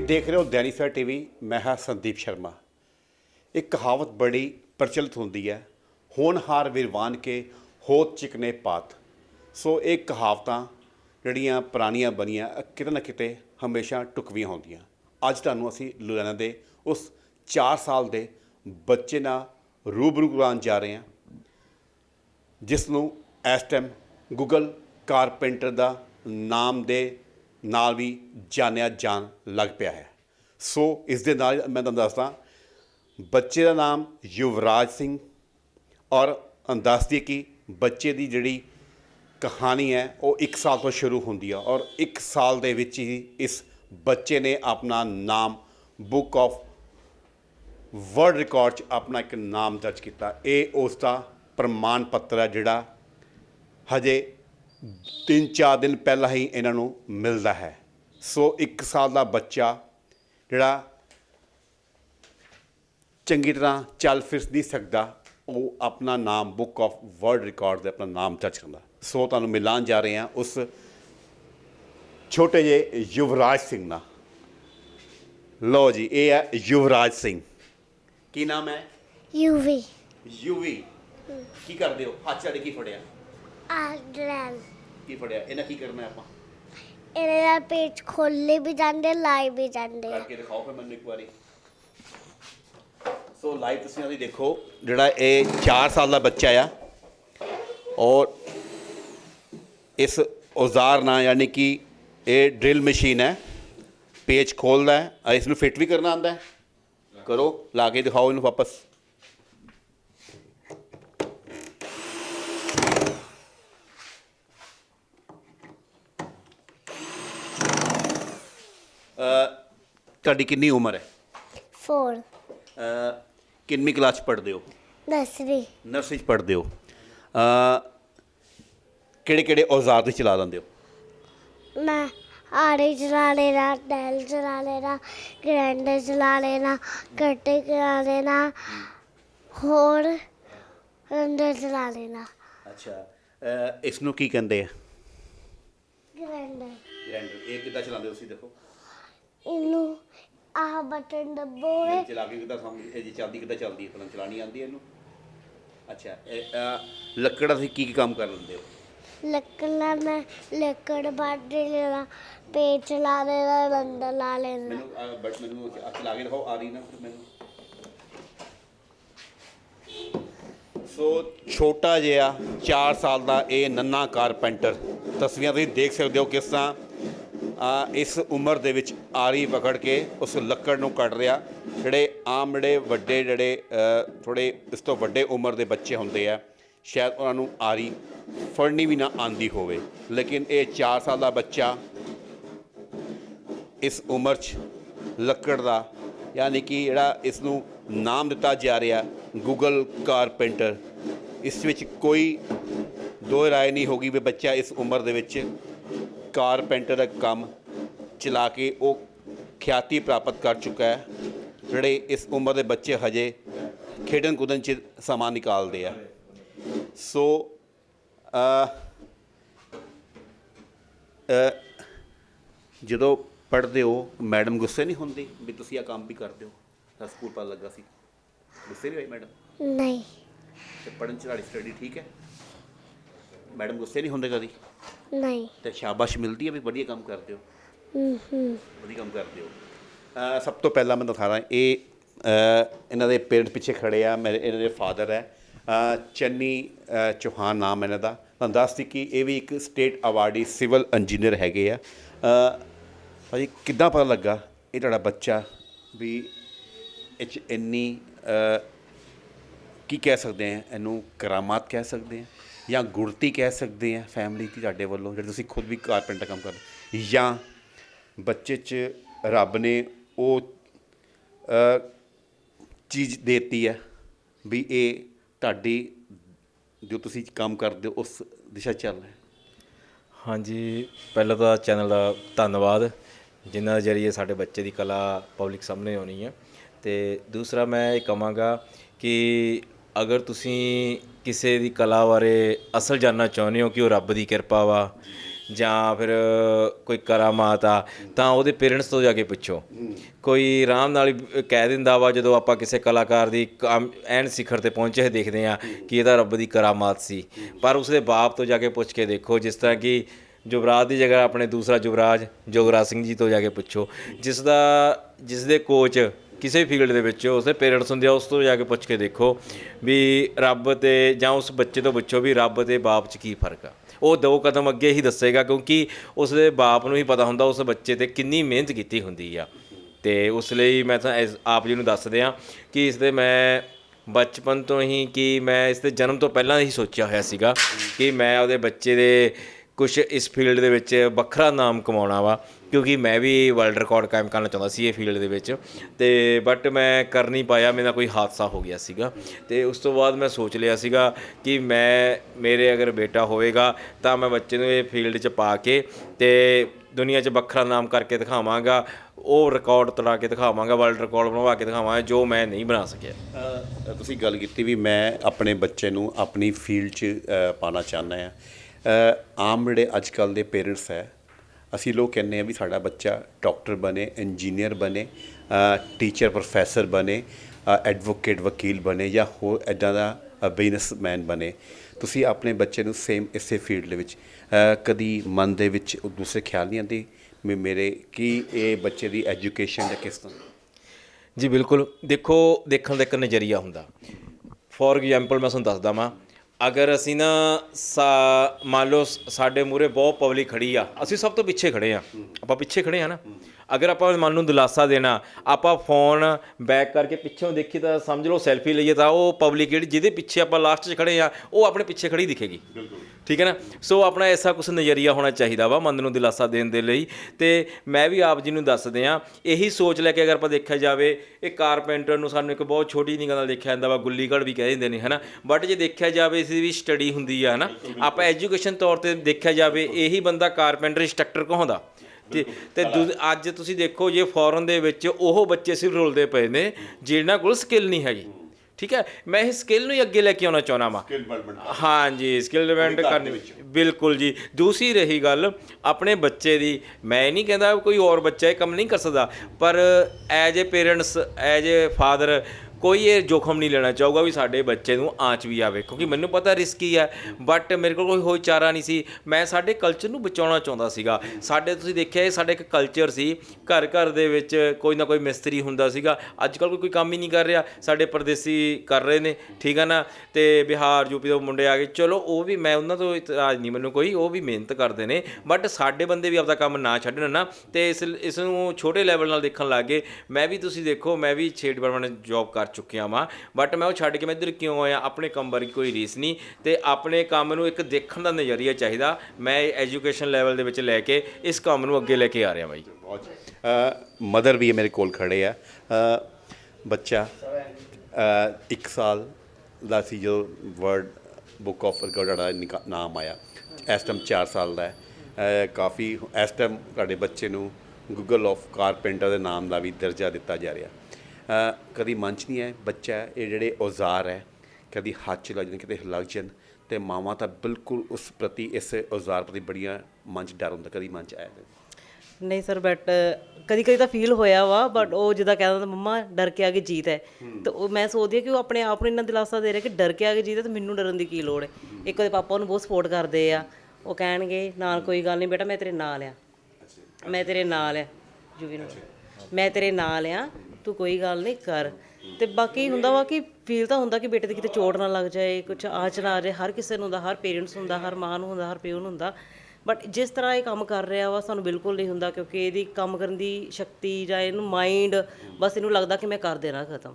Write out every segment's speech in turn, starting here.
ਤੁਸੀਂ ਦੇਖ ਰਹੇ ਹੋ ਦੈਨਿਕ ਸਵੇਰਾ ਟੀਵੀ, ਮੈਂ ਹਾਂ ਸੰਦੀਪ ਸ਼ਰਮਾ। ਇੱਕ ਕਹਾਵਤ ਬੜੀ ਪ੍ਰਚਲਿਤ ਹੁੰਦੀ ਹੈ ਹੋਣਹਾਰ ਵਿਰਵਾਨ ਕੇ ਹੋਤ ਚਿਕਨੇ ਪਾਤ। ਸੋ ਇਹ ਕਹਾਵਤਾਂ ਜਿਹੜੀਆਂ ਪੁਰਾਣੀਆਂ ਬਣੀਆਂ ਕਿਤੇ ਨਾ ਕਿਤੇ ਹਮੇਸ਼ਾ ਟੁਕਵੀਆਂ ਹੁੰਦੀਆਂ। ਅੱਜ ਤੁਹਾਨੂੰ ਅਸੀਂ ਲੁਧਿਆਣਾ ਦੇ ਉਸ 4 ਸਾਲ ਦੇ ਬੱਚੇ ਨਾਲ ਰੂਬਰੂ ਕਰਾਉਣ ਜਾ ਰਹੇ ਹਾਂ ਜਿਸ ਨੂੰ ਇਸ ਟਾਈਮ ਗੂਗਲ ਕਾਰਪੈਂਟਰ ਦਾ ਨਾਮ ਦੇ ਨਾਲ ਵੀ ਜਾਣਿਆ ਜਾਣ ਲੱਗ ਪਿਆ ਹੈ। ਸੋ ਇਸ ਦੇ ਨਾਲ ਮੈਂ ਤੁਹਾਨੂੰ ਦੱਸਦਾ, ਬੱਚੇ ਦਾ ਨਾਮ ਯੁਵਰਾਜ ਸਿੰਘ ਔਰ ਦੱਸ ਕਿ ਬੱਚੇ ਦੀ ਜਿਹੜੀ ਕਹਾਣੀ ਹੈ, ਉਹ 1 ਸਾਲ ਤੋਂ ਸ਼ੁਰੂ ਹੁੰਦੀ ਆ ਔਰ 1 ਸਾਲ ਦੇ ਵਿੱਚ ਹੀ ਇਸ ਬੱਚੇ ਨੇ ਆਪਣਾ ਨਾਮ ਬੁੱਕ ਆਫ ਵਰਲਡ ਰਿਕਾਰਡ 'ਚ ਆਪਣਾ ਇੱਕ ਨਾਮ ਦਰਜ ਕੀਤਾ। ਇਹ ਉਸ ਦਾ ਪ੍ਰਮਾਣ ਪੱਤਰ ਹੈ ਜਿਹੜਾ ਹਜੇ 3-4 ਦਿਨ ਪਹਿਲਾਂ ਹੀ ਇਹਨਾਂ ਨੂੰ ਮਿਲਦਾ ਹੈ। ਸੋ 1 ਸਾਲ ਦਾ ਬੱਚਾ ਜਿਹੜਾ ਚੰਗੀ ਤਰ੍ਹਾਂ ਚੱਲ ਫਿਰ ਨਹੀਂ ਸਕਦਾ ਉਹ ਆਪਣਾ ਨਾਮ ਬੁੱਕ ਆਫ ਵਰਲਡ ਰਿਕਾਰਡ ਦੇ ਆਪਣਾ ਨਾਮ ਦਰਜ ਕਰਦਾ। ਸੋ ਤੁਹਾਨੂੰ ਮਿਲਾਨ ਜਾ ਰਹੇ ਹਾਂ ਉਸ ਛੋਟੇ ਜਿਹੇ ਯੁਵਰਾਜ ਸਿੰਘ ਨਾਲ। ਲਓ ਜੀ ਇਹ ਹੈ ਯੁਵਰਾਜ ਸਿੰਘ। ਕੀ ਨਾਮ ਹੈ? ਯੂਵੀ ਯੂਵੀ ਕੀ ਕਰਦੇ ਹੋ? ਹੱਥ ਚੜ ਕੀ ਫੜਿਆ। ਆਗਲਨ। ਕੀ ਫੜਿਆ? ਇਹਨਾਂ ਕੀ ਕਰਨਾ ਹੈ ਆਪਾਂ? ਇਹਦੇ ਨਾਲ ਪੇਜ ਖੋਲੇ ਵੀ ਜਾਂਦੇ ਲਾਈ ਵੀ ਜਾਂਦੇ ਆ। ਕਰਕੇ ਦਿਖਾਓ ਫਿਰ ਮੈਨੂੰ ਇੱਕ ਵਾਰੀ। ਸੋ ਲਾਈਵ ਤੁਸੀਂ ਅਸੀਂ ਦੇਖੋ ਜਿਹੜਾ ਇਹ 4 ਸਾਲ ਦਾ ਬੱਚਾ ਆ ਔਰ ਇਸ ਔਜ਼ਾਰ ਨਾਲ ਯਾਨੀ ਕਿ ਇਹ ਡਰਿਲ ਮਸ਼ੀਨ ਹੈ ਪੇਜ ਖੋਲਦਾ ਹੈ ਔਰ ਇਸ ਨੂੰ ਫਿੱਟ ਵੀ ਕਰਨਾ ਆਉਂਦਾ ਹੈ। ਕਰੋ ਲਾ ਕੇ ਦਿਖਾਓ ਇਹਨੂੰ ਵਾਪਸ ਅ, ਤੁਹਾਡੀ ਕਿੰਨੀ ਉਮਰ ਹੈ? 4 ਅ, ਕਿੰਨਵੀਂ ਕਲਾਸ 'ਚ ਪੜ੍ਹਦੇ ਹੋ? ਦਸਵੀਂ ਨਰਸਰੀ 'ਚ ਪੜ੍ਹਦੇ ਹੋ। ਕਿਹੜੇ ਕਿਹੜੇ ਔਜ਼ਾਰ ਤੁਸੀਂ ਚਲਾ ਲੈਂਦੇ ਹੋ? ਮੈਂ ਆੜੇ ਚਲਾ ਲੈਣਾ ਡੈਲ ਚਲਾ ਲੈਣਾ ਗ੍ਰੈਂਡਰ ਚਲਾ ਲੈਣਾ ਕੱਟੇ ਚਲਾ ਲੈਣਾ ਹੋਰ ਅੰਦਰ ਚਲਾ ਲੈਣਾ। ਅੱਛਾ। ਇਸ ਨੂੰ ਕੀ ਕਹਿੰਦੇ ਆ? ਗ੍ਰੈਂਡਰ ਗ੍ਰੈਂਡਰ ਇਹ ਕਿੱਦਾਂ ਚਲਾਉਂਦੇ ਹੋ ਤੁਸੀਂ ਦੇਖੋ। ਇਹਨੂੰ ਆਹ ਬਟਨ ਦੱਬੋ ਮੈਨੂੰ ਚਲਾ ਕੇ ਕਿੱਦਾਂ ਸਮਝ ਇਹ ਜੀ ਚੱਲਦੀ ਕਿੱਦਾਂ ਚੱਲਦੀ ਹੈ? ਚਲਾਣੀ ਆਉਂਦੀ ਹੈ ਇਹਨੂੰ? ਅੱਛਾ ਇਹ ਲੱਕੜ ਤੁਸੀਂ ਕੀ ਕੀ ਕੰਮ ਕਰ ਲੈਂਦੇ ਹੋ? ਲੱਕੜਾਂ ਮੈਂ ਲੱਕੜ ਵੱਢ ਲੈਣਾ ਪੇਜ ਚਲਾ ਲੈਣਾ ਰੰਦਰ ਲਾ ਲੈਣਾ। ਮੈਨੂੰ ਬਟ ਮੈਨੂੰ ਆ ਚਲਾ ਕੇ ਦਿਖਾਓ ਆ ਰਹੀ ਨਾ ਫਿਰ ਮੈਨੂੰ। ਸੋ ਛੋਟਾ ਜਿਹਾ 4 ਸਾਲ ਦਾ ਇਹ ਨੰਨਾ ਕਾਰਪੈਂਟਰ ਤਸਵੀਰਾਂ ਤੁਸੀਂ ਦੇਖ ਸਕਦੇ ਹੋ ਕਿਸ ਤਰ੍ਹਾਂ ਇਸ ਉਮਰ ਦੇ ਵਿੱਚ ਆਰੀ ਪਕੜ ਕੇ ਉਸ ਲੱਕੜ ਨੂੰ ਕੱਢ ਰਿਹਾ। ਜਿਹੜੇ ਆਮ ਜਿਹੜੇ ਵੱਡੇ ਜਿਹੜੇ ਥੋੜੇ ਇਸ ਤੋਂ ਵੱਡੇ ਉਮਰ ਦੇ ਬੱਚੇ ਹੁੰਦੇ ਆ, ਸ਼ਾਇਦ ਉਹਨਾਂ ਨੂੰ ਆਰੀ ਫੜਨੀ ਵੀ ਨਾ ਆਂਦੀ ਹੋਵੇ। ਲੇਕਿਨ ਇਹ 4 ਸਾਲ ਦਾ ਬੱਚਾ ਇਸ ਉਮਰ 'ਚ ਲੱਕੜ ਦਾ, ਯਾਨੀ ਕਿ ਜਿਹੜਾ ਇਸ ਨੂੰ ਨਾਮ ਦਿੱਤਾ ਜਾ ਰਿਹਾ ਗੂਗਲ ਕਾਰਪੈਂਟਰ ਇਸ ਵਿੱਚ ਕੋਈ ਦੋ ਰਾਏ ਨਹੀਂ ਹੋਗੀ ਵੀ ਬੱਚਾ ਇਸ ਉਮਰ ਦੇ ਵਿੱਚ ਕਾਰਪੈਂਟਰ ਦਾ ਕੰਮ ਚਲਾ ਕੇ ਉਹ ਖਿਆਤੀ ਪ੍ਰਾਪਤ ਕਰ ਚੁੱਕਾ ਹੈ। ਜਿਹੜੇ ਇਸ ਉਮਰ ਦੇ ਬੱਚੇ ਹਜੇ ਖੇਡਣ ਕੁਦਨ 'ਚ ਸਮਾਂ ਨਿਕਾਲਦੇ ਆ। ਸੋ ਅ ਜਦੋਂ ਪੜ੍ਹਦੇ ਹੋ ਮੈਡਮ ਗੁੱਸੇ ਨਹੀਂ ਹੁੰਦੀ ਵੀ ਤੁਸੀਂ ਆ ਕੰਮ ਵੀ ਕਰਦੇ ਹੋ? ਤਾਂ ਸਕੂਲ ਪਾ ਲੱਗਾ ਸੀ। ਗੁੱਸੇ ਨਹੀਂ ਹੋਈ ਮੈਡਮ? ਨਹੀਂ। ਤੇ ਪੜ੍ਹਨ ਚ ਤੁਹਾਡੀ ਸਟੱਡੀ ਠੀਕ ਹੈ? ਮੈਡਮ ਗੁੱਸੇ ਨਹੀਂ ਹੁੰਦੇ ਕਦੀ? ਨਹੀਂ। ਤੇ ਸ਼ਾਬਾਸ਼ ਮਿਲਦੀ ਹੈ ਵੀ ਵਧੀਆ ਕੰਮ ਕਰਦੇ ਹੋ। ਹੂੰ ਵਧੀਆ ਕੰਮ ਕਰਦੇ ਹੋ। ਅਹ ਸਭ ਤੋਂ ਪਹਿਲਾਂ ਮੈਂ ਦਿਖਾ ਰਹਾ ਇਹ ਅਹ ਇਹਨਾਂ ਦੇ ਪੇਰੈਂਟ ਪਿੱਛੇ ਖੜੇ ਆ ਮੇਰੇ ਇਹਨਾਂ ਦੇ ਫਾਦਰ ਹੈ। ਅਹ ਚੰਨੀ ਅਹ ਚੌਹਾਨ ਨਾਮ ਇਹਨਾਂ ਦਾ। ਤੁਹਾਨੂੰ ਦੱਸ ਦਿੱਤੀ ਕਿ ਇਹ ਵੀ ਇੱਕ ਸਟੇਟ ਅਵਾਰਡੀ ਸਿਵਲ ਇੰਜੀਨੀਅਰ ਹੈਗੇ ਆ। ਅਹ ਭਾਜੀ ਕਿੱਦਾਂ ਪਤਾ ਲੱਗਾ ਇਹ ਤੁਹਾਡਾ ਬੱਚਾ ਵੀ ਇਹ 'ਚ ਇੰਨੀ ਅਹ ਕੀ ਕਹਿ ਸਕਦੇ ਆ ਇਹਨੂੰ ਕਰਾਮਾਤ ਕਹਿ ਸਕਦੇ ਆ? ਜਾਂ ਗੁੜਤੀ ਕਹਿ ਸਕਦੇ ਆ ਫੈਮਿਲੀ ਦੀ ਤੁਹਾਡੇ ਵੱਲੋਂ ਜਿਹੜੇ ਤੁਸੀਂ ਖੁਦ ਵੀ ਕਾਰਪੈਂਟਰ ਕੰਮ ਕਰਦੇ ਜਾਂ ਬੱਚੇ 'ਚ ਰੱਬ ਨੇ ਉਹ ਅ, ਚੀਜ਼ ਦਿੱਤੀ ਹੈ ਵੀ ਇਹ ਤੁਹਾਡੀ ਜੋ ਤੁਸੀਂ ਕੰਮ ਕਰਦੇ ਹੋ ਉਸ ਦਿਸ਼ਾ ਚੱਲ ਰਿਹਾ। ਹੈ ਹਾਂਜੀ ਪਹਿਲਾਂ ਤਾਂ ਚੈਨਲ ਦਾ ਧੰਨਵਾਦ ਜਿਨ੍ਹਾਂ ਦੇ ਜਰੀਏ ਸਾਡੇ ਬੱਚੇ ਦੀ ਕਲਾ ਪਬਲਿਕ ਸਾਹਮਣੇ ਆਉਣੀ ਹੈ ਤੇ ਦੂਸਰਾ ਮੈਂ ਇਹ ਕਹਾਂਗਾ ਕਿ ਅਗਰ ਤੁਸੀਂ ਕਿਸੇ ਦੀ ਕਲਾ ਬਾਰੇ ਅਸਲ ਜਾਣਨਾ ਚਾਹੁੰਦੇ ਹੋ ਕਿ ਉਹ ਰੱਬ ਦੀ ਕਿਰਪਾ ਵਾ, ਜਾਂ ਫਿਰ ਕੋਈ ਕਰਾਮਾਤ ਆ ਤਾਂ ਉਹਦੇ ਪੇਰੈਂਟਸ ਤੋਂ ਜਾ ਕੇ ਪੁੱਛੋ। ਕੋਈ ਆਰਾਮ ਨਾਲ ਹੀ ਕਹਿ ਦਿੰਦਾ ਵਾ, ਜਦੋਂ ਆਪਾਂ ਕਿਸੇ ਕਲਾਕਾਰ ਦੀ ਕਾਮ- ਐਨ ਸਿਖਰ ਤੇ ਪਹੁੰਚੇ ਹੋਏ ਦੇਖਦੇ ਆ ਕਿ ਇਹਦਾ ਰੱਬ ਦੀ ਕਰਾਮਾਤ ਸੀ। ਪਰ ਉਸਦੇ ਬਾਪ ਤੋਂ ਜਾ ਕੇ ਪੁੱਛ ਕੇ ਦੇਖੋ, ਜਿਸ ਤਰ੍ਹਾਂ ਕਿ ਯੁਵਰਾਜ ਦੀ ਜਗ੍ਹਾ ਆਪਣੇ ਦੂਸਰਾ ਯੁਵਰਾਜ ਜੋਗਰਾਜ ਸਿੰਘ ਜੀ ਤੋਂ ਜਾ ਕੇ ਪੁੱਛੋ। ਜਿਸ ਦਾ, ਜਿਸ ਦੇ ਕੋਚ ਕਿਸੇ ਫੀਲਡ ਦੇ ਵਿੱਚ ਉਸਦੇ ਪੇਰੈਂਟਸ ਹੁੰਦੇ ਆ, ਉਸ ਤੋਂ ਜਾ ਕੇ ਪੁੱਛ ਕੇ ਦੇਖੋ ਵੀ ਰੱਬ ਤੇ ਜਾਂ ਉਸ ਬੱਚੇ ਤੋਂ ਪੁੱਛੋ ਵੀ ਰੱਬ ਤੇ ਬਾਪ 'ਚ ਕੀ ਫ਼ਰਕ ਆ। ਉਹ ਦੋ ਕਦਮ ਅੱਗੇ ਹੀ ਦੱਸੇਗਾ ਕਿਉਂਕਿ ਉਸਦੇ ਬਾਪ ਨੂੰ ਹੀ ਪਤਾ ਹੁੰਦਾ ਉਸ ਬੱਚੇ ਤੇ ਕਿੰਨੀ ਮਿਹਨਤ ਕੀਤੀ ਹੁੰਦੀ ਆ। ਤੇ ਉਸ ਲਈ ਮੈਂ ਤਾਂ ਇਸ- ਆਪ ਜੀ ਨੂੰ ਦੱਸ ਦਿਆਂ ਕਿ ਇਸ ਦੇ ਮੈਂ ਬਚਪਨ ਤੋਂ ਹੀ ਕਿ ਮੈਂ ਇਸ ਦੇ ਜਨਮ ਤੋਂ ਪਹਿਲਾਂ ਹੀ ਸੋਚਿਆ ਹੋਇਆ ਸੀਗਾ ਕਿ ਮੈਂ ਉਹਦੇ ਬੱਚੇ ਦੇ ਕੁਝ ਇਸ ਫੀਲਡ ਦੇ ਵਿੱਚ ਵੱਖਰਾ ਨਾਮ ਕਮਾਉਣਾ ਵਾ ਕਿਉਂਕਿ ਮੈਂ ਵੀ ਵਰਲਡ ਰਿਕਾਰਡ ਕਾਇਮ ਕਰਨਾ ਚਾਹੁੰਦਾ ਸੀ ਇਹ ਫੀਲਡ ਦੇ ਵਿੱਚ। ਤੇ ਬਟ ਮੈਂ ਕਰ ਨਹੀਂ ਪਾਇਆ ਮੇਰਾ ਕੋਈ ਹਾਦਸਾ ਹੋ ਗਿਆ ਸੀਗਾ। ਤੇ ਉਸ ਤੋਂ ਬਾਅਦ ਮੈਂ ਸੋਚ ਲਿਆ ਸੀਗਾ ਕਿ ਮੈਂ ਮੇਰੇ ਅਗਰ ਬੇਟਾ ਹੋਵੇਗਾ ਤਾਂ ਮੈਂ ਬੱਚੇ ਨੂੰ ਇਹ ਫੀਲਡ 'ਚ ਪਾ ਕੇ ਤੇ ਦੁਨੀਆ 'ਚ ਵੱਖਰਾ ਨਾਮ ਕਰਕੇ ਦਿਖਾਵਾਂਗਾ ਉਹ ਰਿਕਾਰਡ ਤੜਾ ਕੇ ਦਿਖਾਵਾਂਗਾ ਵਰਲਡ ਰਿਕਾਰਡ ਬਣਵਾ ਕੇ ਦਿਖਾਵਾਂਗਾ ਜੋ ਮੈਂ ਨਹੀਂ ਬਣਾ ਸਕਿਆ। ਤੁਸੀਂ ਗੱਲ ਕੀਤੀ ਵੀ ਮੈਂ ਆਪਣੇ ਬੱਚੇ ਨੂੰ ਆਪਣੀ ਫੀਲਡ 'ਚ ਅ, ਪਾਉਣਾ ਚਾਹੁੰਦਾ ਆ ਆਮ ਜਿਹੜੇ ਅੱਜ ਕੱਲ ਦੇ ਪੇਰੈਂਟਸ ਹੈ, ਅਸੀਂ ਲੋਕ ਕਹਿੰਦੇ ਆ ਵੀ ਸਾਡਾ ਬੱਚਾ ਡਾਕਟਰ ਬਣੇ ਇੰਜੀਨੀਅਰ ਬਣੇ ਟੀਚਰ ਪ੍ਰੋਫੈਸਰ ਬਣੇ ਐਡਵੋਕੇਟ ਵਕੀਲ ਬਣੇ ਜਾਂ ਹੋਰ ਐਦਾਂ ਦਾ ਬਿਜ਼ਨਸਮੈਨ ਬਣੇ। ਤੁਸੀਂ ਆਪਣੇ ਬੱਚੇ ਨੂੰ ਸੇਮ ਇਸੇ ਫੀਲਡ ਦੇ ਵਿੱਚ ਕਦੀ ਮਨ ਦੇ ਵਿੱਚ ਦੂਸਰੇ ਖਿਆਲ ਨਹੀਂ ਆਉਂਦੇ ਵੀ ਮੇਰੇ ਕੀ ਇਹ ਬੱਚੇ ਦੀ ਐਜੂਕੇਸ਼ਨ ਦਾ ਕਿਸ ਤਰ੍ਹਾਂ? ਜੀ ਬਿਲਕੁਲ, ਦੇਖੋ, ਦੇਖਣ ਦਾ ਇੱਕ ਨਜ਼ਰੀਆ ਹੁੰਦਾ। ਫੋਰ ਐਗਜ਼ਾਮਪਲ ਮੈਂ ਤੁਹਾਨੂੰ ਦੱਸਦਾ ਵਾਂ ਅਗਰ ਅਸੀਂ ਨਾ ਸਾ, ਮੰਨ ਲਓ ਸ- ਸਾਡੇ ਮੂਰੇ ਬਹੁਤ ਪਬਲਿਕ ਖੜੀ ਆ, ਅਸੀਂ ਸਭ ਤੋਂ ਪਿੱਛੇ ਖੜੇ ਆ। ਆਪਾਂ ਪਿੱਛੇ ਖੜੇ ਆ ਨਾ। ਅਗਰ ਆਪਾਂ ਮਨ ਨੂੰ ਦਿਲਾਸਾ ਦੇਣਾ, ਆਪਾਂ ਫੋਨ ਬੈਕ ਕਰਕੇ ਪਿੱਛੋਂ ਦੇਖੀ ਤਾਂ ਸਮਝ ਲਓ ਸੈਲਫੀ ਲਈਏ ਤਾਂ ਉਹ ਪਬਲਿਕ ਜਿਹੜੀ ਜਿਹਦੇ ਪਿੱਛੇ ਆਪਾਂ ਲਾਸਟ 'ਚ ਖੜੇ ਆ, ਉਹ ਆਪਣੇ ਪਿੱਛੇ ਖੜੀ ਦਿਖੇਗੀ। ਬਿਲਕੁਲ। ਠੀਕ ਹੈ ਨਾ? ਸੋ ਆਪਣਾ ਐਸਾ ਕੁਝ ਨਜ਼ਰੀਆ ਹੋਣਾ ਚਾਹੀਦਾ ਵਾ ਮਨ ਨੂੰ ਦਿਲਾਸਾ ਦੇਣ ਦੇ ਲਈ। ਤੇ ਮੈਂ ਵੀ ਆਪ ਜੀ ਨੂੰ ਦੱਸ ਦਿਆਂ ਇਹੀ ਸੋਚ ਲੈ ਕੇ ਅਗਰ ਆਪਾਂ ਦੇਖਿਆ ਜਾਵੇ, ਇਹ ਕਾਰਪੈਂਟਰ ਨੂੰ ਸਾਨੂੰ ਇੱਕ ਬਹੁਤ ਛੋਟੀ ਨਿਗਾਹ ਨਾਲ ਦੇਖਿਆ ਜਾਂਦਾ ਵਾ ਗੁੱਲੀਗੜ ਵੀ ਕਹਿ ਦਿੰਦੇ ਨੇ, ਹਨਾ? ਬਟ ਜੇ ਦੇਖਿਆ ਜਾਵੇ, ਇਸ ਦੀ ਵੀ ਸਟੱਡੀ ਹੁੰਦੀ ਆ, ਹਨਾ? ਆਪਾਂ ਐਜੂਕੇਸ਼ਨ ਤੌਰ ਤੇ ਦੇਖਿਆ ਜਾਵੇ, ਇਹੀ ਬੰਦਾ ਕਾਰਪੈਂਟਰ ਇੰਸਟ੍ਰਕਟਰ ਕਹਾਉਂਦਾ ਤੇ ਤੇ ਦੂ- ਅੱਜ ਤੁਸੀਂ ਦੇਖੋ, ਜੇ ਫੋਰਨ ਦੇ ਵਿੱਚ ਉਹ ਬੱਚੇ ਸਿਰਫ ਰੁਲਦੇ ਪਏ ਨੇ, ਜਿਹਨਾਂ ਕੋਲ ਸਕਿੱਲ ਨਹੀਂ ਹੈਗੀ। ਠੀਕ ਹੈ? ਮੈਂ ਇਹ ਸਕਿੱਲ ਨੂੰ ਹੀ ਅੱਗੇ ਲੈ ਕੇ ਆਉਣਾ ਚਾਹੁੰਦਾ ਵਾਂ। ਹਾਂਜੀ ਸਕਿੱਲ ਡਿਵੈਲਪਮੈਂਟ ਕਰਨੀ। ਬਿਲਕੁਲ ਜੀ। ਦੂਸਰੀ ਰਹੀ ਗੱਲ ਆਪਣੇ ਬੱਚੇ ਦੀ। ਮੈਂ ਨਹੀਂ ਕਹਿੰਦਾ ਕੋਈ ਹੋਰ ਬੱਚਾ ਇਹ ਕੰਮ ਨਹੀਂ ਕਰ ਸਕਦਾ ਪਰ as a parents as a father ਕੋਈ ਇਹ ਜੋਖਮ ਨਹੀਂ ਲੈਣਾ ਚਾਹੂਗਾ ਵੀ ਸਾਡੇ ਬੱਚੇ ਨੂੰ ਆਂਚ ਵੀ ਆਵੇ, ਕਿਉਂਕਿ ਮੈਨੂੰ ਪਤਾ ਰਿਸਕੀ ਹੈ ਬਟ ਮੇਰੇ ਕੋਲ ਕੋਈ ਹੋਰ ਚਾਰਾ ਨਹੀਂ ਸੀ। ਮੈਂ ਸਾਡੇ ਕਲਚਰ ਨੂੰ ਬਚਾਉਣਾ ਚਾਹੁੰਦਾ ਸੀਗਾ। ਸਾਡੇ ਤੁਸੀਂ ਦੇਖਿਆ ਇਹ ਸਾਡੇ ਇੱਕ ਕਲਚਰ ਸੀ, ਘਰ ਘਰ ਦੇ ਵਿੱਚ ਕੋਈ ਨਾ ਕੋਈ ਮਿਸਤਰੀ ਹੁੰਦਾ ਸੀਗਾ। ਅੱਜ ਕੱਲ ਕੋਈ ਕੰਮ ਹੀ ਨਹੀਂ ਕਰ ਰਿਹਾ। ਸਾਡੇ ਪਰਦੇਸੀ ਕਰ ਰਹੇ ਨੇ, ਠੀਕ ਹੈ ਨਾ? ਤੇ ਬਿਹਾਰ ਯੂਪੀ ਤੋਂ ਮੁੰਡੇ ਆ ਗਏ। ਚਲੋ, ਉਹ ਵੀ ਮੈਂ ਉਹਨਾਂ ਤੋਂ ਇਤਰਾਜ਼ ਨਹੀਂ ਮੈਨੂੰ ਕੋਈ, ਉਹ ਵੀ ਮਿਹਨਤ ਕਰਦੇ ਨੇ। ਬਟ ਸਾਡੇ ਬੰਦੇ ਵੀ ਆਪਦਾ ਕੰਮ ਨਾ ਛੱਡਣ ਨਾ, ਤੇ ਇਸ ਇਸ ਨੂੰ ਛੋਟੇ ਲੈਵਲ ਨਾਲ ਦੇਖਣ ਲੱਗੇ ਮੈਂ ਵੀ ਤੁਸੀਂ ਦੇਖੋ, ਮੈਂ ਵੀ 6 ਡਿਪਾਰਟਮੈਂਟ ਜੌਬ ਕਰ ਚੁੱਕਿਆ ਵਾਂ। ਬਟ ਮੈਂ ਉਹ ਛੱਡ ਕੇ ਮੈਂ ਇੱਧਰ ਕਿਉਂ ਆਇਆ? ਆਪਣੇ ਕੰਮ ਵਰਗੀ ਕੋਈ ਰੀਸ ਨਹੀਂ। ਤੇ ਆਪਣੇ ਕੰਮ ਨੂੰ ਇੱਕ ਦੇਖਣ ਦਾ ਨਜ਼ਰੀਆ ਚਾਹੀਦਾ। ਮੈਂ ਐਜੂਕੇਸ਼ਨ ਲੈਵਲ ਦੇ ਵਿੱਚ ਲੈ ਕੇ ਇਸ ਕੰਮ ਨੂੰ ਅੱਗੇ ਲੈ ਕੇ ਆ ਰਿਹਾ ਬਾਈ ਮਦਰ ਵੀ ਮੇਰੇ ਕੋਲ ਖੜੇ ਆ। ਬੱਚਾ ਅ, ਇੱਕ ਸਾਲ ਦਾ ਸੀ ਜੋ ਵਰਡ ਬੁੱਕ ਆਫ ਰਿਕਾਰਡ ਦਾ ਨਿਕਾ- ਨਾਮ ਆਇਆ। ਇਸ ਟਾਈਮ 4 ਸਾਲ ਦਾ ਹੈ। ਕਾਫੀ ਇਸ ਟਾਈਮ ਤੁਹਾਡੇ ਬੱਚੇ ਨੂੰ ਗੂਗਲ ਆਫ ਕਾਰਪੈਂਟਰ ਦੇ ਨਾਮ ਦਾ ਵੀ ਦਰਜਾ ਦਿੱਤਾ ਜਾ ਰਿਹਾ। ਕਦੀ ਮਨ 'ਚ ਨਹੀਂ ਹੈ ਬੱਚਾ ਇਹ ਜਿਹੜੇ ਔਜ਼ਾਰ ਹੈ ਕਦੀ ਹੱਥ 'ਚ ਲੱਗ ਜਾਣ ਕਿਤੇ ਲੱਗ ਜਾਣ ਤੇ ਮਾਵਾਂ ਤਾਂ ਬਿਲਕੁਲ ਉਸ ਪ੍ਰਤੀ ਇਸ ਔਜ਼ਾਰ ਪ੍ਰਤੀ ਬੜੀਆਂ ਮਨ 'ਚ ਡਰ ਹੁੰਦਾ ਕਦੀ ਮਨ 'ਚ ਆਇਆ ਨਹੀਂ? ਨਹੀਂ ਸਰ ਬਟ ਕਦੀ ਕਦੀ ਤਾਂ ਫੀਲ ਹੋਇਆ ਵਾ ਬਟ ਉਹ ਜਿੱਦਾਂ ਕਹਿੰਦਾ ਮੰਮਾ ਡਰ ਕੇ ਆਗੇ ਜੀਤ ਹੈ। ਤੇ ਉਹ ਮੈਂ ਸੋਚਦੀ ਹਾਂ ਕਿ ਉਹ ਆਪਣੇ ਆਪ ਨੂੰ ਇੰਨਾ ਦਿਲਾਸਾ ਦੇ ਰਿਹਾ ਕਿ ਡਰ ਕੇ ਆਗੇ ਜੀਤ ਹੈ ਤੇ ਮੈਨੂੰ ਡਰਨ ਦੀ ਕੀ ਲੋੜ ਹੈ? ਇੱਕ ਉਹਦੇ ਪਾਪਾ ਉਹਨੂੰ ਬਹੁਤ ਸਪੋਰਟ ਕਰਦੇ ਆ ਉਹ ਕਹਿਣਗੇ ਨਾਲ ਕੋਈ ਗੱਲ ਨਹੀਂ ਬੇਟਾ ਮੈਂ ਤੇਰੇ ਨਾਲ ਆ। ਮੈਂ ਤੇਰੇ ਨਾਲ ਆ ਜੁਵੀ ਨੂੰ ਮੈਂ ਤੇਰੇ ਨਾਲ ਆ ਤੂੰ ਕੋਈ ਗੱਲ ਨਹੀਂ ਕਰ। ਤੇ ਬਾਕੀ ਹੁੰਦਾ ਵਾ ਕਿ ਫੀਲ ਤਾਂ ਹੁੰਦਾ ਕਿ ਬੇਟੇ ਦੇ ਕਿਤੇ ਚੋਟ ਨਾ ਲੱਗ ਜਾਏ ਕੁਝ ਆਚ ਨਾ ਆ ਜਾਏ ਹਰ ਕਿਸੇ ਨੂੰ ਹੁੰਦਾ ਹਰ ਪੇਰੈਂਟਸ ਹੁੰਦਾ ਹਰ ਮਾਂ ਨੂੰ ਹੁੰਦਾ ਹਰ ਪਿਓ ਨੂੰ ਹੁੰਦਾ। ਬਟ ਜਿਸ ਤਰ੍ਹਾਂ ਇਹ ਕੰਮ ਕਰ ਰਿਹਾ ਵਾ ਸਾਨੂੰ ਬਿਲਕੁਲ ਨਹੀਂ ਹੁੰਦਾ ਕਿਉਂਕਿ ਇਹਦੀ ਕੰਮ ਕਰਨ ਦੀ ਸ਼ਕਤੀ ਜਾਂ ਇਹਨੂੰ ਮਾਈਂਡ ਬਸ ਇਹਨੂੰ ਲੱਗਦਾ ਕਿ ਮੈਂ ਕਰ ਦੇਣਾ ਖਤਮ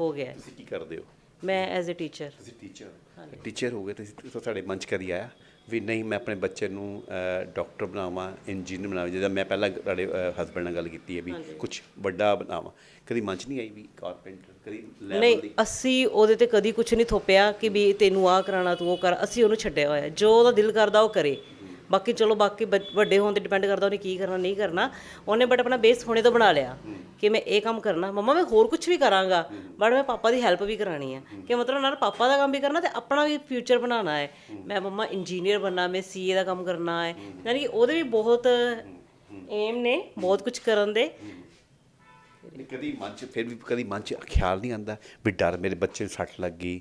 ਹੋ ਗਿਆ। ਤੁਸੀਂ ਕੀ ਕਰਦੇ ਹੋ? ਮੈਂ ਐਜ਼ ਅ ਟੀਚਰ ਤੁਸੀਂ ਟੀਚਰ ਟੀਚਰ ਹੋ ਗਏ ਤੁਸੀਂ ਤਾਂ ਸਾਡੇ ਮਨ 'ਚ ਕਦੀ ਆਇਆ। ਵੀ ਨਹੀਂ ਮੈਂ ਆਪਣੇ ਬੱਚੇ ਨੂੰ ਡਾਕਟਰ ਬਣਾਵਾਂ ਇੰਜੀਨੀਅਰ ਬਣਾਵਾਂ ਜਿਹਦਾ ਮੈਂ ਪਹਿਲਾਂ ਤੁਹਾਡੇ ਹਸਬੰਡ ਨਾਲ ਗੱਲ ਕੀਤੀ ਹੈ ਵੀ ਕੁਝ ਵੱਡਾ ਬਣਾਵਾਂ। ਕਦੀ ਮਨ 'ਚ ਨਹੀਂ ਆਈ ਵੀ ਕਾਰਪੈਂਟਰ ਕਦੀ ਲੈਵਲ ਨਹੀਂ ਅਸੀਂ ਉਹਦੇ ਤੇ ਕਦੀ ਕੁਝ ਨਹੀਂ ਥੋਪਿਆ ਕਿ ਵੀ ਤੈਨੂੰ ਆਹ ਕਰਾਣਾ ਤੂੰ ਉਹ ਕਰ ਅਸੀਂ ਉਹਨੂੰ ਛੱਡਿਆ ਹੋਇਆ। ਜੋ ਉਹਦਾ ਦਿਲ ਕਰਦਾ ਉਹ ਕਰੇ। ਬਾਕੀ ਚਲੋ ਬਾਕੀ ਵੱਡੇ ਹੋਣ ਤੇ ਡਿਪੈਂਡ ਕਰਦਾ ਉਹਨੇ ਕੀ ਕਰਨਾ ਨਹੀਂ ਕਰਨਾ। ਉਹਨੇ ਬਟ ਆਪਣਾ ਬੇਸ ਹੁਣੇ ਤੋਂ ਬਣਾ ਲਿਆ। ਕਿ ਮੈਂ ਇਹ ਕੰਮ ਕਰਨਾ, ਮੰਮਾ ਮੈਂ ਹੋਰ ਕੁਝ ਵੀ ਕਰਾਂਗਾ ਬਟ ਮੈਂ ਪਾਪਾ ਦੀ ਹੈਲਪ ਵੀ ਕਰਾਣੀ ਹੈ ਕਿ ਮਤਲਬ ਨਾਲ ਪਾਪਾ ਦਾ ਕੰਮ ਵੀ ਕਰਨਾ ਤੇ ਆਪਣਾ ਵੀ ਫਿਊਚਰ ਬਣਾਉਣਾ ਹੈ। ਮੈਂ ਮੰਮਾ ਇੰਜੀਨੀਅਰ ਬਣਨਾ, ਮੈਂ ਸੀਏ ਦਾ ਕੰਮ ਕਰਨਾ ਹੈ। ਯਾਨੀ ਕਿ ਉਹਦੇ ਵੀ ਬਹੁਤ ਏਮ ਨੇ, ਬਹੁਤ ਕੁਝ ਕਰਨ ਦੇ। ਕਦੀ ਮਨ ਚ, ਫਿਰ ਵੀ ਕਦੀ ਮਨ ਚ ਖਿਆਲ ਨਹੀਂ ਆਂਦਾ ਵੀ ਡਰ ਮੇਰੇ ਬੱਚੇ ਨੂੰ ਸੱਟ ਲੱਗ ਗਈ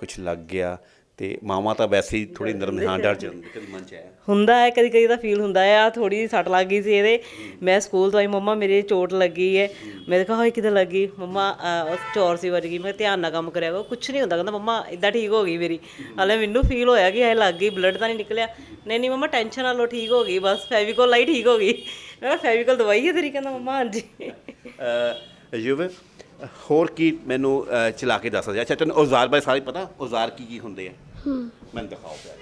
ਕੁਝ ਲੱਗ ਗਿਆ। ਤੇ ਮਾਵਾਂ ਤਾਂ ਵੈਸੇ ਹੀ ਥੋੜੀ ਨਰਮ ਹਾਂ ਡਰ ਜਾਂਦੀ ਕਦੀ ਮਨ ਚ ਆਇਆ। ਹੁੰਦਾ ਹੈ ਕਦੀ ਕਦੀ ਤਾਂ ਫੀਲ ਹੁੰਦਾ ਹੈ ਆ ਥੋੜੀ ਸੱਟ ਲੱਗ ਗਈ ਸੀ ਇਹਦੇ। ਮੈਂ ਸਕੂਲ ਤੋਂ ਆਈ ਮੰਮਾ ਮੇਰੇ ਚੋਟ ਲੱਗੀ ਹੈ। ਮੈਂ ਕਿਹਾ ਹੋਏ ਕਿਤੇ ਲੱਗੀ। ਮੰਮਾ ਉਹ ਚੋਰ ਸੀ ਵੱਜ ਗਈ। ਮੈਂ ਧਿਆਨ ਨਾਲ ਕੰਮ ਕਰਿਆ ਕਰੋ ਕੁਝ ਨਹੀਂ ਹੁੰਦਾ। ਕਹਿੰਦਾ ਮੰਮਾ ਇਦਾਂ ਠੀਕ ਹੋ ਗਈ ਮੇਰੀ। ਹਾਲੇ ਮੈਨੂੰ ਫੀਲ ਹੋਇਆ ਕਿ ਇਹ ਲੱਗ ਗਈ ਬਲੱਡ ਤਾਂ ਨਹੀਂ ਨਿਕਲਿਆ। ਨਹੀਂ ਨਹੀਂ ਮੰਮਾ ਟੈਨਸ਼ਨ ਨਾ ਲਓ ਠੀਕ ਹੋ ਗਈ ਬਸ। ਫੈਵੀਕੋਲ ਲਾਈ ਠੀਕ ਹੋ ਗਈ। ਮੈਂ ਫੈਵੀਕੋਲ ਦਵਾਈ ਹੈ ਤੇਰੀ? ਕਹਿੰਦਾ ਮੰਮਾ ਹਾਂਜੀ। ਅ, ਯੁਵ ਹੋਰ ਕੀ ਮੈਨੂੰ ਚਲਾ ਕੇ ਦੱਸ ਦਿਆ ਅੱਛਾ ਤੈਨੂੰ ਔਜ਼ਾਰ ਬਾਰੇ ਸਾਰੇ ਪਤਾ? ਔਜ਼ਾਰ ਕੀ ਕੀ ਹੁੰਦੇ ਆ? ਮੈਨੂੰ ਦਿਖਾਓ ਪਿਆ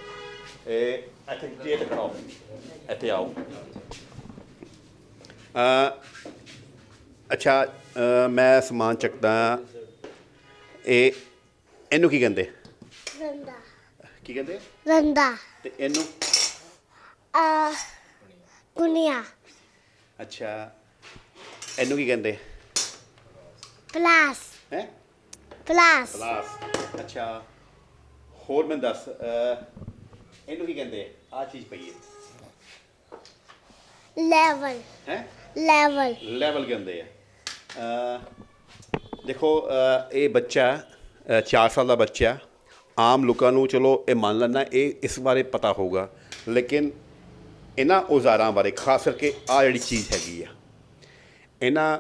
ਇਹ ਇੱਥੇ ਜੇ ਦਿਖਾਓ ਇੱਥੇ ਆਓ ਅ, ਅੱਛਾ ਅ, ਮੈਂ ਸਮਾਨ ਚੱਕਦਾ ਇਹ ਇਹਨੂੰ ਕੀ ਕਹਿੰਦੇ ਰੰਦਾ ਕੀ ਕਹਿੰਦੇ ਰੰਦਾ ਤੇ ਇਹਨੂੰ ਆ ਕੁਨੀਆ ਅੱਛਾ ਇਹਨੂੰ ਕੀ ਕਹਿੰਦੇ ਪਲਾਸ ਹੈ ਪਲਾਸ ਕਲਾਸ ਅੱਛਾ ਹੋਰ ਮੈਂ ਦੱਸ ਇਹਨੂੰ ਕੀ ਕਹਿੰਦੇ ਆ? ਚੀਜ਼ ਪਈ ਹੈ। ਲੈਵਲ ਹੈ? ਲੈਵਲ ਲੈਵਲ ਕਹਿੰਦੇ ਆ। ਦੇਖੋ ਇਹ ਬੱਚਾ 4 ਸਾਲ ਦਾ ਬੱਚਾ ਆਮ ਲੋਕਾਂ ਨੂੰ ਚਲੋ ਇਹ ਮੰਨ ਲੈਣਾ ਇਹ ਇਸ ਬਾਰੇ ਪਤਾ ਹੋਊਗਾ। ਲੇਕਿਨ ਇਹਨਾਂ ਔਜ਼ਾਰਾਂ ਬਾਰੇ ਖਾਸ ਕਰਕੇ ਆ ਜਿਹੜੀ ਚੀਜ਼ ਹੈਗੀ ਆ ਇਹਨਾਂ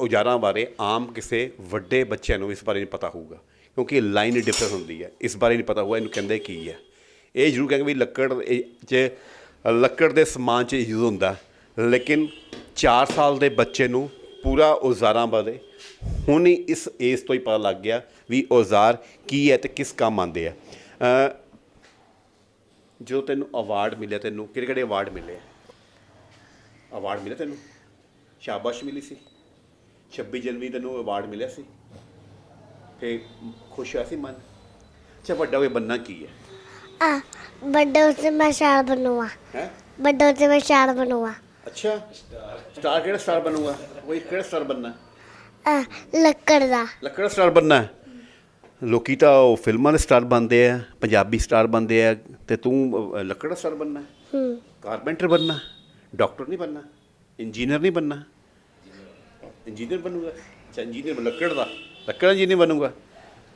ਔਜ਼ਾਰਾਂ ਬਾਰੇ ਆਮ ਕਿਸੇ ਵੱਡੇ ਬੱਚਿਆਂ ਨੂੰ ਇਸ ਬਾਰੇ ਨਹੀਂ ਪਤਾ ਹੋਊਗਾ। ਕਿਉਂਕਿ ਲਾਈਨ ਡਿਫਰੈਂਸ ਹੁੰਦੀ ਹੈ। ਇਸ ਬਾਰੇ ਨਹੀਂ ਪਤਾ ਹੋਊਗਾ, ਇਹਨੂੰ ਕਹਿੰਦੇ ਕੀ ਹੈ। ਇਹ ਜ਼ਰੂਰ ਕਹਿੰਗੇ ਵੀ ਲੱਕੜ 'ਚ, ਲੱਕੜ ਦੇ ਸਮਾਨ 'ਚ ਯੂਜ਼ ਹੁੰਦਾ। ਲੇਕਿਨ 4 ਸਾਲ ਦੇ ਬੱਚੇ ਨੂੰ ਪੂਰਾ ਔਜ਼ਾਰਾਂ ਬਾਰੇ ਹੁਣ ਹੀ ਇਸ ਏਜ ਤੋਂ ਹੀ ਪਤਾ ਲੱਗ ਗਿਆ ਵੀ ਔਜ਼ਾਰ ਕੀ ਹੈ ਤੇ ਕਿਸ ਕੰਮ ਆਉਂਦੇ ਆ। ਜੋ ਤੈਨੂੰ ਅਵਾਰਡ ਮਿਲਿਆ ਤੈਨੂੰ, ਕਿਹੜੇ ਕਿਹੜੇ ਅਵਾਰਡ ਮਿਲੇ? ਅਵਾਰਡ ਮਿਲਿਆ ਤੈਨੂੰ? ਸ਼ਾਬਾਸ਼ ਮਿਲੀ ਸੀ। 26 ਜਨਵਰੀ ਤੈਨੂੰ ਅਵਾਰਡ ਮਿਲਿਆ ਸੀ। ਫੇ ਖੁਸ਼ ਹੋਇਆ ਸੀ ਮਨ? ਅੱਛਾ ਵੱਡਾ ਹੋਏ ਬੰਨਾ ਕੀ ਹੈ? ਆ ਵੱਡੇ ਉਸੇ ਮੈਂ ਸ਼ਾਰ ਬਣੂਆ ਹੈ? ਵੱਡੇ ਉਸੇ ਮੈਂ ਸ਼ਾਰ ਬਣੂਆ ਅੱਛਾ। ਸਟਾਰ ਕਿਹੜਾ ਸਟਾਰ ਬਣੂਗਾ? ਕੋਈ ਕਿਹੜਾ ਸਟਾਰ ਬਣਨਾ? ਆ ਲੱਕੜ ਦਾ। ਲੱਕੜ ਸਟਾਰ ਬਣਨਾ ਹੈ? ਲੋਕੀ ਤਾਂ ਉਹ ਫਿਲਮਾਂ ਦੇ ਸਟਾਰ ਬਣਦੇ ਆ ਪੰਜਾਬੀ ਸਟਾਰ ਬਣਦੇ ਆ ਤੇ ਤੂੰ ਲੱਕੜ ਦਾ ਸਟਾਰ ਬਣਨਾ ਹੂੰ? ਕਾਰਪੈਂਟਰ ਬਣਨਾ ਡਾਕਟਰ ਨਹੀਂ ਬਣਨਾ? ਇੰਜੀਨੀਅਰ ਨਹੀਂ ਬਣਨਾ? ਇੰਜੀਨੀਅਰ ਬਣੂਗਾ? ਅੱਛਾ ਇੰਜੀਨੀਅਰ ਲੱਕੜ ਦਾ। ਲੱਕੜ ਦਾ ਇੰਜੀਨੀਅਰ ਬਣੂਗਾ।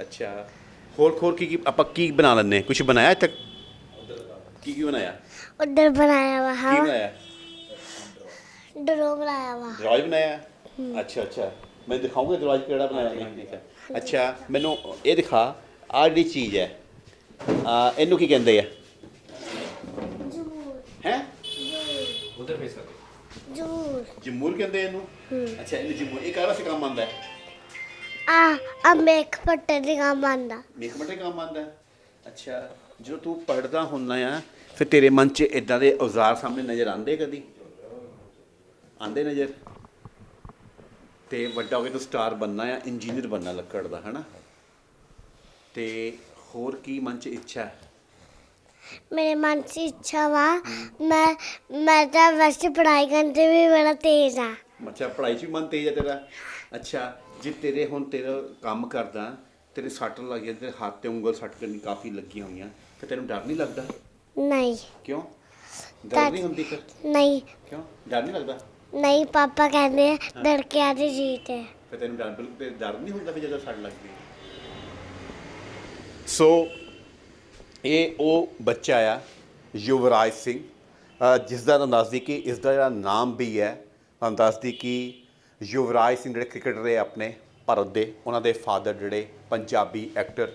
ਅੱਛਾ। ਹੋਰ ਹੋਰ ਕੀ ਕੀ ਆਪਾਂ ਕੀ ਬਣਾ ਲੈਂਦੇ? ਕੁਝ ਬਣਾਇਆ ਅੱਜ ਤੱਕ ਕੀ ਕੀ ਬਣਾਇਆ? ਉਧਰ ਬਣਾਇਆ ਵਾ ਕੀ ਹਾਂ ਬਣਾਇਆ? ਡਰੋ ਬਣਾਇਆ ਵਾ। ਦਰਵਾਜ਼ ਬਣਾਇਆ? ਅੱਛਾ ਅੱਛਾ। ਮੈਂ ਦਿਖਾਉਂਗਾ ਦਰਵਾਜ਼ ਕਿਹੜਾ ਬਣਾਇਆ ਨਹੀਂ ਨਹੀਂ sir। ਅੱਛਾ ਮੈਨੂੰ ਇਹ ਦਿਖਾ ਆਹ ਜਿਹੜੀ ਚੀਜ਼ ਹੈ ਆ ਇਹਨੂੰ ਕੀ ਕਹਿੰਦੇ ਆ? ਹੈ? ਉਧਰ ਫੇਸ ਕਰ ਜੂਰ। ਜਮੂਰ ਕਹਿੰਦੇ ਇਹਨੂੰ? ਅੱਛਾ ਇਹਨੂੰ ਜਮੂਰ ਇਹ ਕਾਹਦਾ ਸੇ ਕੰਮ ਆਉਂਦਾ ਹੈ? ਆ ਆ ਮੇਕ ਪੱਟੇ ਦੀ ਕੰਮ ਆਂਦਾ ਮੇਕ ਮਟੇ ਕੰਮ ਆਉਂਦਾ? ਹੈ ਅੱਛਾ ਜਦੋਂ ਤੂੰ ਪੜਦਾ ਹੁੰਦਾ ਆ ਫਿਰ ਤੇਰੇ ਮਨ 'ਚ ਇਦਾਂ ਦੇ ਔਜ਼ਾਰ ਸਾਹਮਣੇ ਨਜ਼ਰ ਆਉਂਦੇ ਕਦੀ? ਆਉਂਦੇ ਨਜ਼ਰ? ਤੇ ਵੱਡਾ ਹੋ ਕੇ ਤੂੰ ਸਟਾਰ ਬਣਨਾ ਆ ਇੰਜੀਨੀਅਰ ਬਣਨਾ ਲੱਕੜ ਦਾ ਹਨਾ? ਤੇ ਹੋਰ ਕੀ ਮਨ 'ਚ ਇੱਛਾ? ਹੈ ਮੇਰੇ ਮਨ 'ਚ ਇੱਛਾ ਵਾ ਮੈਂ ਮੈਂ ਤਾਂ ਵੈਸੇ ਪੜ੍ਹਾਈ ਕਰਨ 'ਚ ਵੀ ਬੜਾ ਤੇਜ਼ ਆ। ਅੱਛਾ ਪੜ੍ਹਾਈ 'ਚ ਵੀ ਮਨ ਤੇਜ਼ ਹੈ ਤੇਰਾ? ਅੱਛਾ ਜੇ ਤੇਰੇ ਹੁਣ ਤੇਰਾ ਕੰਮ ਕਰਦਾ ਤੇਰੇ ਸੱਟ ਲੱਗ ਜਾਂਦੀ ਤੇਰੇ ਹੱਥ ਤੇ ਉਂਗਲ ਸੱਟ ਕਰਨੀ ਕਾਫੀ ਲੱਗੀਆਂ ਹੋਈਆਂ ਫਿਰ ਤੈਨੂੰ ਡਰ ਨਹੀਂ ਲੱਗਦਾ? ਨਹੀਂ। ਕਿਉਂ? ਡਰ ਨਹੀਂ ਹੁੰਦੀ ਫਿਰ? ਨਹੀਂ। ਕਿਉਂ? ਡਰ ਨਹੀਂ ਲੱਗਦਾ? ਨਹੀਂ ਪਾਪਾ ਕਹਿੰਦੇ ਆ, ਡਰ ਕੇ ਆਦੀ ਜੀਤ ਹੈ। ਫਿਰ ਤੈਨੂੰ ਡਰ ਬਿਲਕੁਲ ਤੇ ਡਰ ਨਹੀਂ ਹੁੰਦਾ ਫਿਰ ਜਦੋਂ ਸੱਟ ਲੱਗਦੀ ਸੋ ਇਹ ਉਹ ਬੱਚਾ ਆ ਯੁਵਰਾਜ ਸਿੰਘ ਅ, ਜਿਸ ਦਾ ਤੁਹਾਨੂੰ ਦੱਸਦੀ ਕਿ ਇਸ ਦਾ ਜਿਹੜਾ ਨਾਮ ਵੀ ਹੈ ਤੁਹਾਨੂੰ ਦੱਸਦੀ ਕਿ ਯੁਵਰਾਜ ਸਿੰਘ ਜਿਹੜੇ ਕ੍ਰਿਕਟਰ ਹੈ ਆਪਣੇ ਭਾਰਤ ਦੇ, ਉਹਨਾਂ ਦੇ ਫਾਦਰ ਜਿਹੜੇ ਪੰਜਾਬੀ ਐਕਟਰ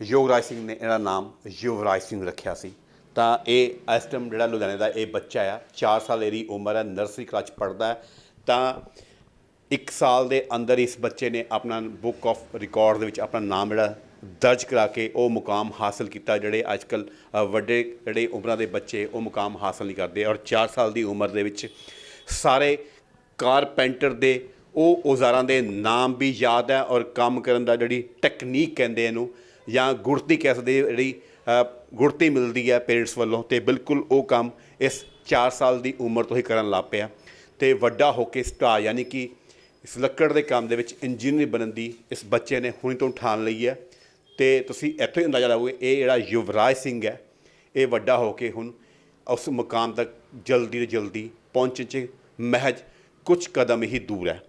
ਯੁਵਰਾਜ ਸਿੰਘ ਨੇ ਇਹਦਾ ਨਾਮ ਯੁਵਰਾਜ ਸਿੰਘ ਰੱਖਿਆ ਸੀ। ਤਾਂ ਇਹ ਇਸ ਟਾਈਮ ਜਿਹੜਾ ਲੁਧਿਆਣੇ ਦਾ ਇਹ ਬੱਚਾ ਆ 4 ਸਾਲ ਇਹਦੀ ਉਮਰ ਹੈ ਨਰਸਰੀ ਕਲਾਸ 'ਚ ਪੜ੍ਹਦਾ ਤਾਂ ਇੱਕ ਸਾਲ ਦੇ ਅੰਦਰ ਇਸ ਬੱਚੇ ਨੇ ਆਪਣਾ ਬੁੱਕ ਆਫ ਰਿਕਾਰਡ ਦੇ ਵਿੱਚ ਆਪਣਾ ਨਾਮ ਜਿਹੜਾ ਦਰਜ ਕਰਾ ਕੇ ਉਹ ਮੁਕਾਮ ਹਾਸਲ ਕੀਤਾ। ਜਿਹੜੇ ਅੱਜਕੱਲ ਵੱਡੇ ਜਿਹੜੇ ਉਮਰਾਂ ਦੇ ਬੱਚੇ, ਉਹ ਮੁਕਾਮ ਹਾਸਲ ਨਹੀਂ ਕਰਦੇ ਔਰ 4 ਸਾਲ ਦੀ ਉਮਰ ਦੇ ਵਿੱਚ ਸਾਰੇ ਕਾਰਪੈਂਟਰ ਦੇ, ਉਹ ਔਜ਼ਾਰਾਂ ਦੇ ਨਾਮ ਵੀ ਯਾਦ ਹੈ ਔਰ ਕੰਮ ਕਰਨ ਦਾ ਜਿਹੜੀ ਟੈਕਨੀਕ ਕਹਿੰਦੇ ਇਹਨੂੰ, ਜਾਂ ਗੁੜਤੀ ਕਹਿ ਸਕਦੇ ਜਿਹੜੀ ਗੁੜਤੀ ਮਿਲਦੀ ਹੈ ਪੇਰੈਂਟਸ ਵੱਲੋਂ, ਤੇ ਬਿਲਕੁਲ ਉਹ ਕੰਮ ਇਸ 4 ਸਾਲ ਦੀ ਉਮਰ ਤੋਂ ਹੀ ਕਰਨ ਲੱਗ ਪਿਆ। ਤੇ ਵੱਡਾ ਹੋ ਕੇ ਸਟਾਰ, ਯਾਨੀ ਕਿ ਇਸ ਲੱਕੜ ਦੇ ਕੰਮ ਦੇ ਵਿੱਚ ਇੰਜੀਨੀਅਰ ਬਣਨ ਦੀ ਇਸ ਬੱਚੇ ਨੇ ਹੁਣੇ ਤੋਂ ਠਾਣ ਲਈ ਹੈ। ਤੇ ਤੁਸੀਂ ਇੱਥੋਂ ਹੀ ਅੰਦਾਜ਼ਾ ਲਾਓਗੇ ਇਹ ਜਿਹੜਾ ਯੁਵਰਾਜ ਸਿੰਘ ਹੈ, ਇਹ ਵੱਡਾ ਹੋ ਕੇ ਹੁਣ ਉਸ ਮੁਕਾਮ ਤੱਕ ਜਲਦੀ ਤੋਂ ਜਲਦੀ ਪਹੁੰਚਣ 'ਚ ਮਹਿਜ ਕੁਝ ਕਦਮ ਹੀ ਦੂਰ ਹੈ।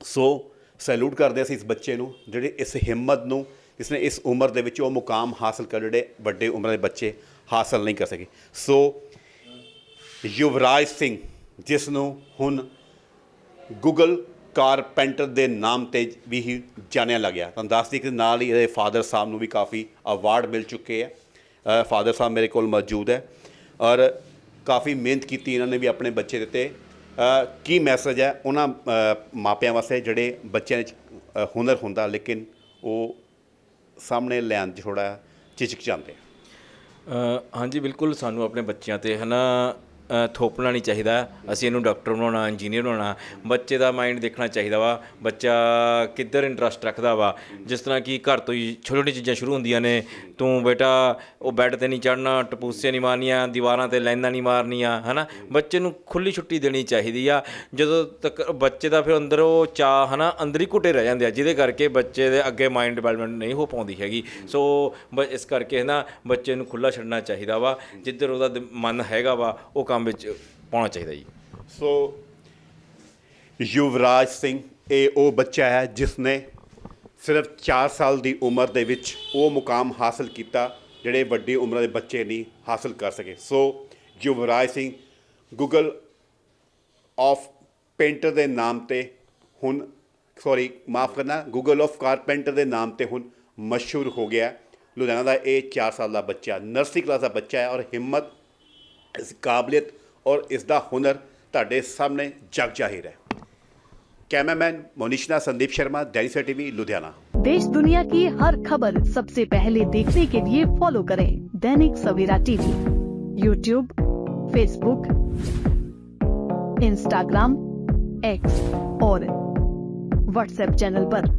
ਸੋ ਸੈਲੂਟ ਕਰਦੇ ਅਸੀਂ ਇਸ ਬੱਚੇ ਨੂੰ, ਜਿਹੜੇ ਇਸ ਹਿੰਮਤ ਨੂੰ, ਇਸਨੇ ਇਸ ਉਮਰ ਦੇ ਵਿੱਚ ਉਹ ਮੁਕਾਮ ਹਾਸਲ ਕਰ ਜਿਹੜੇ ਵੱਡੇ ਉਮਰ ਦੇ ਬੱਚੇ ਹਾਸਲ ਨਹੀਂ ਕਰ ਸਕੇ। ਸੋ ਯੁਵਰਾਜ ਸਿੰਘ, ਜਿਸ ਨੂੰ ਹੁਣ ਗੂਗਲ ਕਾਰਪੈਂਟਰ ਦੇ ਨਾਮ ਤੇ ਵੀ ਹੀ ਜਾਣਿਆ ਲੱਗਿਆ। ਤੁਹਾਨੂੰ ਦੱਸ ਦਈਏ ਕਿ ਨਾਲ ਹੀ ਇਹਦੇ ਫਾਦਰ ਸਾਹਿਬ ਨੂੰ ਵੀ ਕਾਫੀ ਅਵਾਰਡ ਮਿਲ ਚੁੱਕੇ ਹੈ ਫਾਦਰ ਸਾਹਿਬ ਮੇਰੇ ਕੋਲ ਮੌਜੂਦ ਹੈ ਔਰ ਕਾਫੀ ਮਿਹਨਤ ਕੀਤੀ ਇਹਨਾਂ ਨੇ ਵੀ ਆਪਣੇ ਬੱਚੇ ਦੇ ਉੱਤੇ। ਕੀ ਮੈਸੇਜ ਹੈ? ਉਹਨਾਂ ਮਾਪਿਆਂ ਵਾਸਤੇ ਜਿਹੜੇ ਬੱਚਿਆਂ ਵਿੱਚ ਅ, ਹੁਨਰ ਹੁੰਦਾ ਲੇਕਿਨ ਉਹ ਸਾਹਮਣੇ ਲਿਆਉਣ 'ਚ ਥੋੜਾ ਝਿਜਕ ਜਾਂਦੇ ਆ। ਅ, ਹਾਂਜੀ ਬਿਲਕੁਲ ਸਾਨੂੰ ਆਪਣੇ ਬੱਚਿਆਂ ਤੇ ਹਨਾ ਅ, ਥੋਪਣਾ ਨਹੀਂ ਚਾਹੀਦਾ। ਅਸੀਂ ਇਹਨੂੰ ਡਾਕਟਰ ਬਣਾਉਣਾ, ਇੰਜੀਨੀਅਰ ਬਣਾਉਣਾ, ਬੱਚੇ ਦਾ ਮਾਈਂਡ ਦੇਖਣਾ ਚਾਹੀਦਾ ਵਾ। ਬੱਚਾ ਕਿੱਧਰ ਇੰਟਰਸਟ ਰੱਖਦਾ ਵਾ? ਜਿਸ ਤਰ੍ਹਾਂ ਕਿ ਘਰ ਤੋਂ ਹੀ ਛੋਟੀ ਛੋਟੀ ਚੀਜ਼ਾਂ ਸ਼ੁਰੂ ਹੁੰਦੀਆਂ ਨੇ। ਤੂੰ ਬੇਟਾ, ਉਹ ਬੈੱਡ ਤੇ ਨਹੀਂ ਚੜਨਾ ਟਪੂਸੇ ਨਹੀਂ ਮਾਰਨੀਆਂ, ਦੀਵਾਰਾਂ ਤੇ ਲਾਈਨਾਂ ਨਹੀਂ ਮਾਰਨੀਆਂ, ਹਨਾ? ਬੱਚੇ ਨੂੰ ਖੁੱਲੀ ਛੁੱਟੀ ਦੇਣੀ ਚਾਹੀਦੀ ਆ। ਜਦੋਂ ਤੱਕ ਬੱਚੇ ਦਾ ਫਿਰ ਅੰਦਰ ਉਹ ਚਾਹ ਹਨਾ, ਅੰਦਰ ਹੀ ਘੁੱਟੇ ਰਹਿ ਜਾਂਦੇ ਆ, ਜਿਹਦੇ ਕਰਕੇ ਬੱਚੇ ਦੇ ਅੱਗੇ ਮਾਈਂਡ ਡਿਵੈਲਪਮੈਂਟ ਨਹੀਂ ਹੋ ਪਾਉਂਦੀ ਹੈਗੀ। ਸੋ, ਬ- ਇਸ ਕਰਕੇ ਨਾ ਬੱਚੇ ਨੂੰ ਖੁੱਲਾ ਛੱਡਣਾ ਚਾਹੀਦਾ ਵਾ। ਜਿੱਧਰ ਉਹਦਾ ਮਨ ਹੈਗਾ ਵਾ, ਉਹ ਕੰਮ ਵਿੱਚ ਪਾਉਣਾ ਚਾਹੀਦਾ ਜੀ। ਸੋ ਯੁਵਰਾਜ ਸਿੰਘ, ਇਹ ਉਹ ਬੱਚਾ ਹੈ ਜਿਸ ਨੇ ਸਿਰਫ 4 ਸਾਲ ਦੀ ਉਮਰ ਦੇ ਵਿੱਚ ਉਹ ਮੁਕਾਮ ਹਾਸਲ ਕੀਤਾ ਜਿਹੜੇ ਵੱਡੀ ਉਮਰ ਦੇ ਬੱਚੇ ਨਹੀਂ ਹਾਸਲ ਕਰ ਸਕੇ। So Yuvraj Singh Google of painter ਦੇ ਨਾਮ ਤੇ ਹੁਣ ਸੌਰੀ ਮਾਫ ਕਰਨਾ ਗੂਗਲ ਆਫ ਕਾਰਪੈਂਟਰ ਦੇ ਨਾਮ ਤੇ ਹੁਣ ਮਸ਼ਹੂਰ ਹੋ ਗਿਆ। ਲੁਧਿਆਣਾ ਦਾ ਇਹ 4 ਸਾਲ ਦਾ ਬੱਚਾ, ਨਰਸਰੀ ਕਲਾਸ ਦਾ ਬੱਚਾ ਹੈ ਔਰ ਹਿੰਮਤ ਇਸ ਕਾਬਲੀਅਤ ਔਰ ਇਸ ਦਾ ਹੁਨਰ ਤੁਹਾਡੇ ਸਾਹਮਣੇ ਜਗ ਜ਼ਾਹਿਰ ਹੈ कैमरामैन मोनिशना संदीप शर्मा दैनिक टीवी लुधियाना देश दुनिया की हर खबर सबसे पहले देखने के लिए फॉलो करें Dainik Savera TV YouTube Facebook Instagram X और व्हाट्सएप चैनल पर।